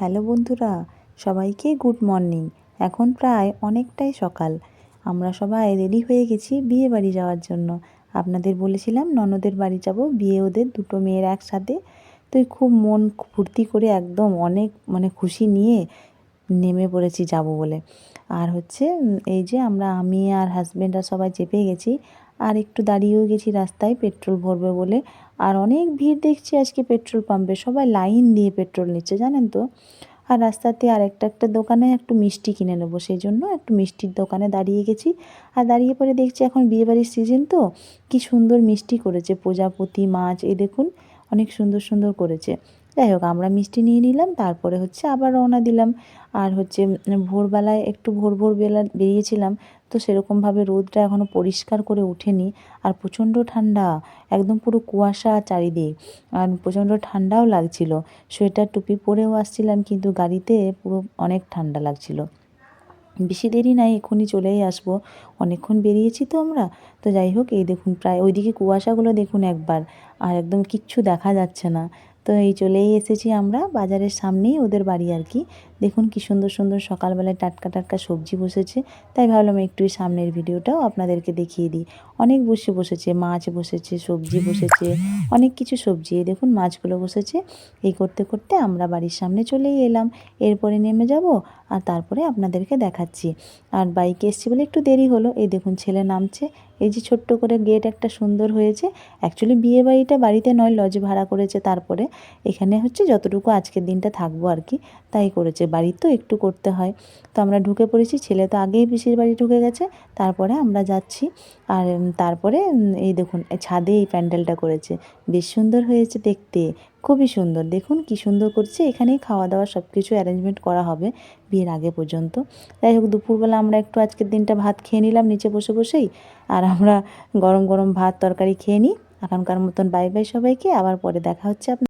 Hello বন্ধুরা, সবাইকে good morning. এখন প্রায় অনেকটাই সকাল। আমরা সবাই রেডি হয়ে গেছি বিয়ে বাড়ি যাওয়ার জন্য। আপনাদের বলেছিলাম ননদের বাড়ি যাব, বিয়ে ওদের দুটো মেয়ের একসাথে। তুই খুব মন ফুর্তি করে একদম অনেক মানে খুশি নিয়ে নেমে পড়েছি যাব বলে। আর হচ্ছে এই যে আমরা, আমি আর হাজব্যান্ড আর সবাই চেপে গেছি, আর একটু দাঁড়িয়েও গেছি রাস্তায় পেট্রোল ভরবে বলে। আর অনেক ভিড় দেখছি আজকে পেট্রোল পাম্পে, সবাই লাইন দিয়ে পেট্রোল নিচ্ছে, জানেন তো? আর রাস্তাতে আর একটা একটা দোকানে একটু মিষ্টি কিনে নেব সেই জন্য একটু মিষ্টির দোকানে দাঁড়িয়ে গেছি। আর দাঁড়িয়ে পরে দেখছি এখন বিয়েবাড়ির সিজন তো, কি সুন্দর মিষ্টি করেছে, প্রজাপতি, মাছ এ দেখুন, অনেক সুন্দর সুন্দর করেছে। যাই হোক, আমরা মিষ্টি নিয়ে নিলাম, তারপরে হচ্ছে আবার রওনা দিলাম। আর হচ্ছে ভোরবেলায় একটু ভোর ভোর বেলা বেরিয়েছিলাম, তো সেরকমভাবে রোদটা এখনও পরিষ্কার করে ওঠেনি। আর প্রচণ্ড ঠান্ডা, একদম পুরো কুয়াশা চারিদিক। আর প্রচণ্ড ঠান্ডাও লাগছিল। সোয়েটার, টুপি পরেও আসছিলাম, কিন্তু গাড়িতে পুরো অনেক ঠান্ডা লাগছিল। বেশি দেরি নাই, এক্ষুনি চলেই আসব। অনেকক্ষণ বেরিয়েছি তো আমরা। তো যাই হোক, এই দেখুন, প্রায় ওইদিকে কুয়াশাগুলো দেখুন একবার। আর একদম কিচ্ছু দেখা যাচ্ছে না। তো এই চলেই এসেছি আমরা বাজারের সামনেই ওদের বাড়ি আর কি। দেখুন কি সুন্দর সুন্দর সকালবেলায় টাটকা টাটকা সবজি বসেছে। তাই ভাবলাম একটু সামনের ভিডিওটাও আপনাদেরকে দেখিয়ে দিই। অনেক বসে বসেছে, মাছ বসেছে, সবজি বসেছে, অনেক কিছু সবজি। দেখুন মাছগুলো বসেছে। এই করতে করতে আমরা বাড়ির সামনে চলেই এলাম। এরপরে নেমে যাব আর তারপরে আপনাদেরকে দেখাচ্ছি। আর বাইকে এসছি বলে একটু দেরি হলো। এই দেখুন ছেলে নামছে। এই যে ছোট্ট করে গেট একটা সুন্দর হয়েছে। অ্যাকচুয়ালি বিয়ে বাড়িটা বাড়িতে নয় লজ ভাড়া করেছে তারপরে। এখানে হচ্ছে যতটুকু আজকের দিনটা থাকব আর কি, তাই করেছে। বাড়ি তো একটু করতে হয়। তো আমরা ঢুকে পড়েছি, ছেলে তো আগেই পিসির বাড়ি ঢুকে গেছে। তারপরে আমরা যাচ্ছি। আর তারপরে এই দেখুন, ছাদে এই প্যান্ডেলটা করেছে। বেশ সুন্দর হয়েছে দেখতে। খুবই সুন্দর। দেখুন কি সুন্দর করছে। এখানেই খাওয়া দাওয়া সব কিছু অ্যারেঞ্জমেন্ট করা হবে বিয়ের আগে পর্যন্ত। যাই হোক, দুপুরবেলা আমরা একটু আজকের দিনটা ভাত খেয়ে নিলাম নিচে বসে বসেই। আর আমরা গরম গরম ভাত তরকারি খেয়ে নিই। এখনকার মতন বাই বাই সবাইকে। আবার পরে দেখা হচ্ছে